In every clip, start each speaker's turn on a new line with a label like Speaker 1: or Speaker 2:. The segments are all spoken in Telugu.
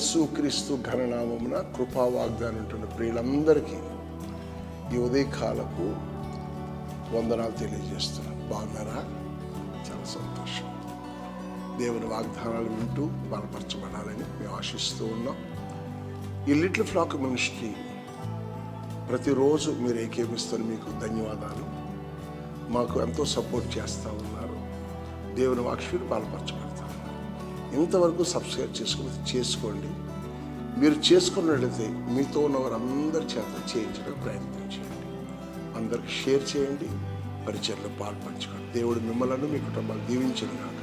Speaker 1: యేసుక్రీస్తు ఘననామమున కృపా వాగ్దానం ఉంటున్న ప్రియులందరికీ ఈ ఉదయకాలపు వందనాలు తెలియజేస్తున్నాను. బాగున్నారా? చాలా సంతోషం. దేవుని వాగ్దానాలు వింటూ బలపరచబడాలని మేము ఆశిస్తూ ఉన్నాం. ఈ లిటిల్ ఫ్లాక్ మనిషికి ప్రతిరోజు మీరు ఏకేమిస్తారు మీకు ధన్యవాదాలు. మాకు ఎంతో సపోర్ట్ చేస్తూ ఉన్నారు. దేవుని వాక్షులు బలపరచబడాలి. ఇంతవరకు సబ్స్క్రైబ్ చేసుకుని చేసుకోండి. మీరు చేసుకున్నట్లయితే మీతో ఉన్న వారందరి చేత చేయించడం ప్రయత్నం చేయండి. అందరికి షేర్ చేయండి. పరిచయలో పాల్పంచుకోండి. దేవుడు మిమ్మల్ని మీ కుటుంబాలు దీవించిన కాక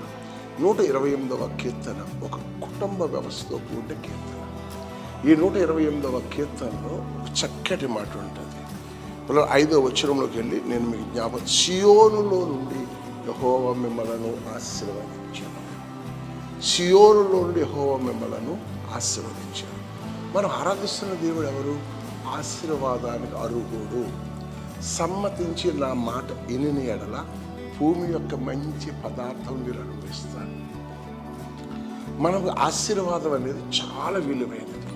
Speaker 1: నూట ఇరవై ఎనిమిదవ కీర్తన ఒక కుటుంబ వ్యవస్థతో కూడిన కీర్తన. ఈ నూట ఇరవై ఎనిమిదవ కీర్తనలో చక్కటి మాట ఉంటుంది. పిల్లలు ఐదో వచ్చరంలోకి వెళ్ళి నేను మీకు జ్ఞాపకం సియోనులో నుండి యహోవ మిమ్మలను ఆశీర్వదించాను. సియోరులో నుండి యహోవ మిమ్మలను ఆశీర్వదించాను మనం ఆరాధిస్తున్న దేవుడు ఎవరు? ఆశీర్వాదానికి అరుగుడు సమ్మతించి నా మాట ఎనిని ఎడల భూమి యొక్క మంచి పదార్థం మీరు అనుభవిస్తారు. మనకు ఆశీర్వాదం అనేది చాలా విలువైనది.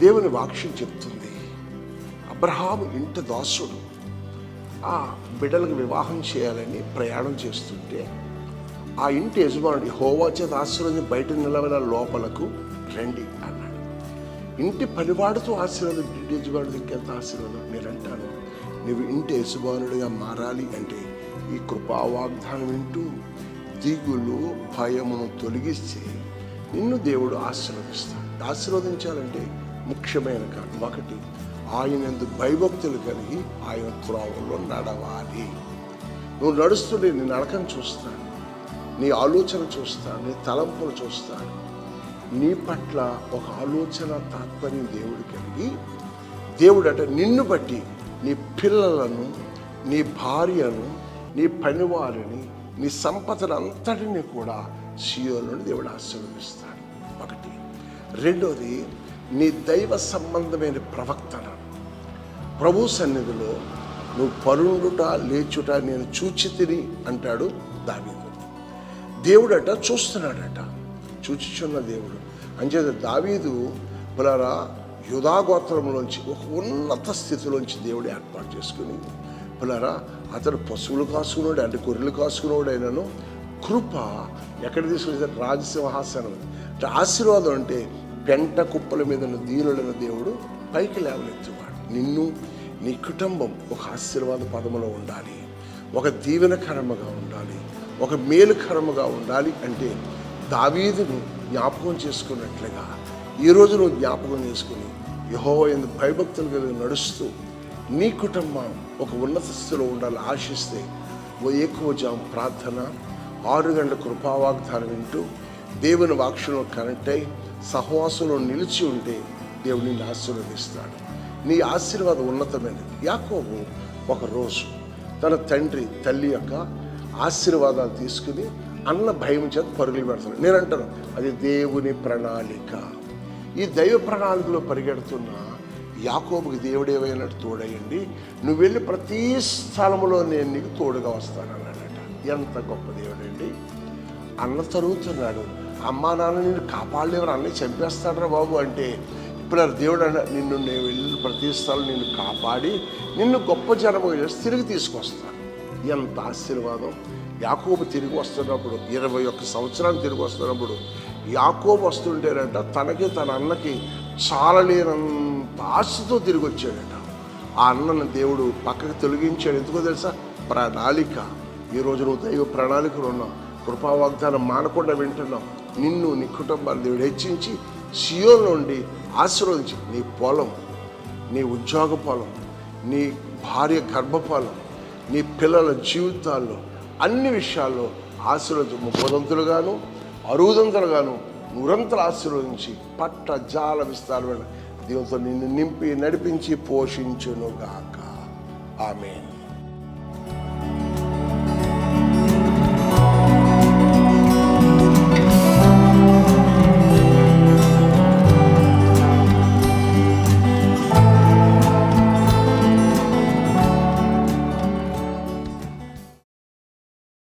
Speaker 1: దేవుని వాక్యం చెప్తుంది. అబ్రహాము ఇంటి దాసుడు. ఆ బిడ్డలకు వివాహం చేయాలని ప్రయాణం చేస్తుంటే ఆ ఇంటి యజమానుడు హోవా చేత ఆశీర్వాదం బయట నిలవల లోపలకు రండి అన్నాడు. ఇంటి పనివాడుతూ ఆశీర్వాదం ఇంటి యజమానుడి దగ్గర ఎంత ఆశీర్వాదం నేను అంటాను నువ్వు ఇంటి యజమానుడిగా మారాలి అంటే ఈ కృపా వాగ్దానం వింటూ దిగులు భయమును తొలగిస్తే నిన్ను దేవుడు ఆశీర్వదిస్తాడు. ఆశీర్వదించాలంటే ముఖ్యమైన కారణం ఒకటి ఆయన ఎందుకు భయభక్తులు కలిగి ఆయన త్రోవల్లో నడవాలి. నువ్వు నడుస్తుంటే నేను నడకను చూస్తాను. నీ ఆలోచన చూస్తాడు నీ తలంపులు చూస్తాడు నీ పట్ల ఒక ఆలోచన తాత్పర్యం దేవుడు కలిగి దేవుడు అంటే నిన్ను బట్టి నీ పిల్లలను నీ భార్యను నీ పనివారిని నీ సంపదను అంతటిని కూడా సీయోలను దేవుడు ఆశీర్వదిస్తాడు. ఒకటి. రెండోది నీ దైవ సంబంధమైన ప్రవక్తన. ప్రభు సన్నిధిలో నువ్వు పరుండుట లేచుట నేను చూచి తిని అంటాడు దావీదు. దేవుడట చూస్తున్నాడట. చూచిచున్న దేవుడు. అంచేత దావీదు పులారా యుధాగోత్రంలోంచి ఒక ఉన్నత స్థితిలోంచి దేవుడు ఏర్పాటు చేసుకుని పులారా అతడు పశువులు కాసుకున్నాడు అంటే గొర్రెలు కాసుకున్నాడు అయినను కృప ఎక్కడ తీసుకొచ్చారు? రాజసింహాసనం అంటే ఆశీర్వాదం అంటే పెంట కుప్పల మీద ఉన్న దీనులైన దేవుడు పైకి లేవనెత్తువాడు. నిన్ను నీ కుటుంబం ఒక ఆశీర్వాద పదములో ఉండాలి. ఒక దీవెనకరముగా ఉండాలి. ఒక మేలుకరముగా ఉండాలి అంటే దావీదును జ్ఞాపకం చేసుకున్నట్లుగా ఈరోజు నువ్వు జ్ఞాపకం చేసుకుని యహో ఎందుకు భయభక్తులు కలిగి నడుస్తూ నీ కుటుంబం ఒక ఉన్నత స్థితిలో ఉండాలని ఆశిస్తే ఓ ఎక్కువ జాం ప్రార్థన ఆరు గంటల కృపావాగ్దానం వింటూ దేవుని వాక్షలో కనెక్ట్ అయి సహవాసంలో నిలిచి ఉంటే దేవుడు నిన్ను ఆశీర్వదిస్తాడు. నీ ఆశీర్వాదం ఉన్నతమైనది. యాకోబు ఒకరోజు తన తండ్రి తల్లి యొక్క ఆశీర్వాదాలు తీసుకుని అన్న భయం చేత పరుగులు పెడతాడు నేను అంటాను అది దేవుని ప్రణాళిక. ఈ దైవ ప్రణాళికలో పరిగెడుతున్న యాకోబుకి దేవుడేవైనట్టు తోడయండి నువ్వు వెళ్ళి ప్రతి స్థలంలో నేను నీకు తోడుగా వస్తాను అన్నాడట. ఎంత గొప్ప దేవుడండి. అన్న తరుగుతున్నాడు. అమ్మా నాన్న నిన్ను కాపాడలేవరు అన్నీ చంపేస్తాడరా బాబు అంటే ఇప్పుడు దేవుడు అన్న నిన్ను నేను వెళ్ళిన ప్రతి స్థలం నిన్ను కాపాడి నిన్ను గొప్ప జనం చేసి తిరిగి తీసుకొస్తాను. ఎంత ఆశీర్వాదం. యాకోబు తిరిగి వస్తున్నప్పుడు ఇరవై ఒక్క సంవత్సరాలు తిరిగి వస్తున్నప్పుడు యాకోబు వస్తుంటేనంట తనకి తన అన్నకి చాలలేనంత ఆశతో తిరిగి వచ్చాడట. ఆ అన్నను దేవుడు పక్కకు తొలగించాడు. ఎందుకో తెలుసా? ప్రణాళిక. ఈరోజు నువ్వు దైవ ప్రణాళికలు ఉన్నావు. కృపా వాగ్దానం మానకుండా వింటున్నావు. నిన్ను నీ కుటుంబాన్ని దేవుడు హెచ్చించి సియో నుండి ఆశీర్వదించి. నీ పొలం నీ ఉద్యోగ పొలం నీ భార్య గర్భఫలం నీ పిల్లల జీవితాల్లో అన్ని విషయాల్లో ఆశీర్వదించు. ముప్పదంతులుగాను అరుదంతులుగాను నిరంతరం ఆశీర్వదించి పట్ట జాల విస్తారమైన దీంతో నిన్ను నింపి నడిపించి పోషించునుగాక. ఆమె